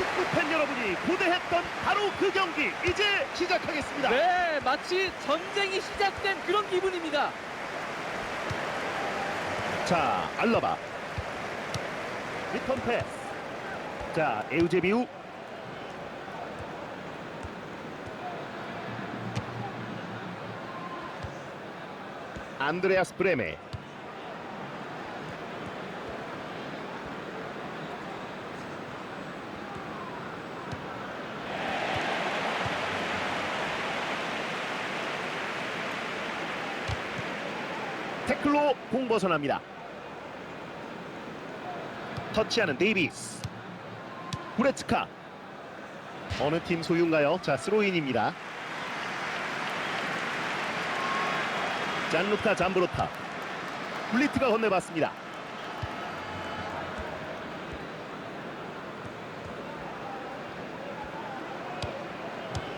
축구 팬 여러분이 고대했던 바로 그 경기 이제 시작하겠습니다. 네, 마치 전쟁이 시작된 그런 기분입니다. 자, 알라바. 리턴 패스. 자, 에우제비우. 안드레아스 브레메. 태클로 공 벗어납니다. 터치하는 데이비스 후레츠카 어느 팀 소유인가요? 자 스로인입니다 잔루카 잠브로타 블리트가 건네봤습니다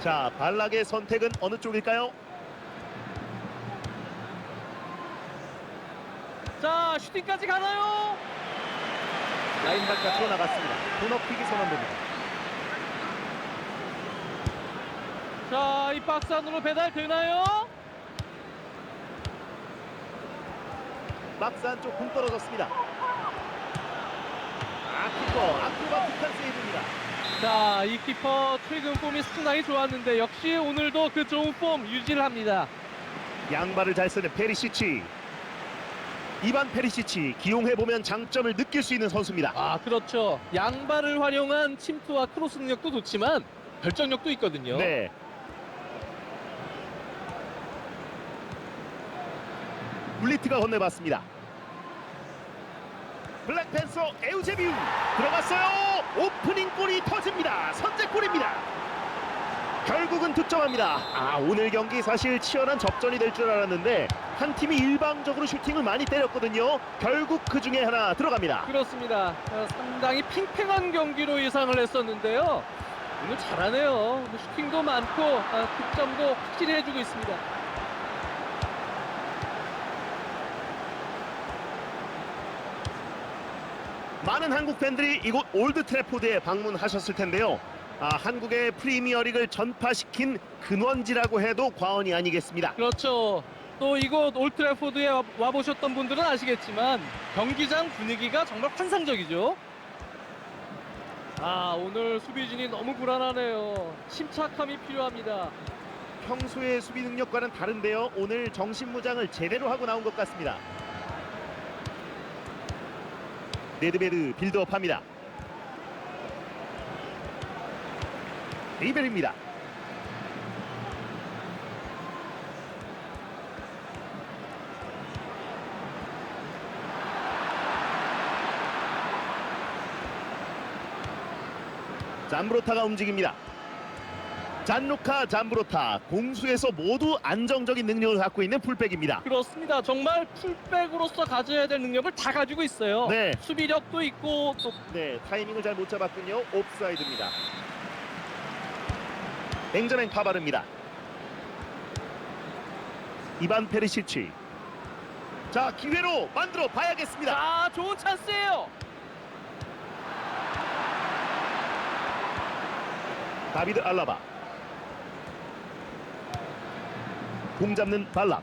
자 발락의 선택은 어느 쪽일까요? 자, 슈팅까지 가나요? 라인 바깥으로 나갔습니다 도너픽이 선언됩니다 자, 이 박스 안으로 배달 되나요? 박스 안쪽 공 떨어졌습니다 아 키퍼 아크로바틱한 세이브입니다 자, 이 키퍼 최근 폼이 상당히 좋았는데 역시 오늘도 그 좋은 폼 유지를 합니다. 양발을 잘 쓰는 페리시치 이반 페리시치 기용해보면 장점을 느낄 수 있는 선수입니다. 아, 그렇죠. 양발을 활용한 침투와 크로스 능력도 좋지만 결정력도 있거든요. 네. 블리트가 건네봤습니다. 블랙팬서 에우제비우 들어갔어요. 오프닝 골이 터집니다. 선제골입니다. 결국은 득점합니다. 아 오늘 경기 사실 치열한 접전이 될 줄 알았는데 한 팀이 일방적으로 슈팅을 많이 때렸거든요 결국 그 중에 하나 들어갑니다 그렇습니다. 어, 상당히 팽팽한 경기로 예상을 했었는데요. 오늘 잘하네요. 슈팅도 많고 아, 득점도 확실히 해주고 있습니다. 많은 한국 팬들이 이곳 올드 트래포드에 방문하셨을 텐데요. 아, 한국의 프리미어리그를 전파시킨 근원지라고 해도 과언이 아니겠습니다. 그렇죠. 또 이곳 올트래포드에 와- 와보셨던 분들은 아시겠지만 경기장 분위기가 정말 환상적이죠. 아 오늘 수비진이 너무 불안하네요. 침착함이 필요합니다. 평소의 수비 능력과는 다른데요. 오늘 정신무장을 제대로 하고 나온 것 같습니다. 네드베드 빌드업합니다. 리벨입니다. 잠브로타가 움직입니다. 잔루카 잠브로타 공수에서 모두 안정적인 능력을 갖고 있는 풀백입니다. 그렇습니다. 정말 풀백으로서 가져야 될 능력을 다 가지고 있어요. 네. 수비력도 있고 또 네, 타이밍을 잘 못 잡았군요. 옵사이드입니다. 뱅자멘 파바르입니다. 이반 페리시치. 자, 기회로 만들어 봐야겠습니다. 자 좋은 찬스예요. 다비드 알라바. 공 잡는 발락.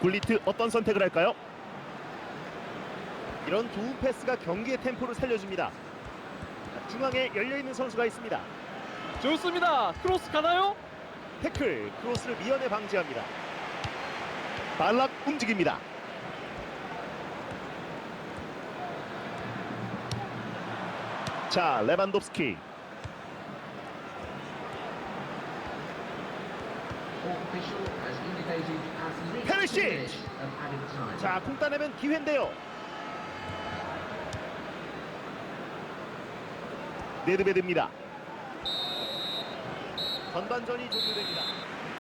굴리트 어떤 선택을 할까요? 이런 좋은 패스가 경기의 템포를 살려줍니다. 자, 중앙에 열려있는 선수가 있습니다. 좋습니다. 크로스 가나요? 태클 크로스를 미연에 방지합니다. 발락 움직입니다. 자 레반도프스키 페르시! 자공 따내면 기회인데요. 네드베드입니다. 전반전이 종료됩니다.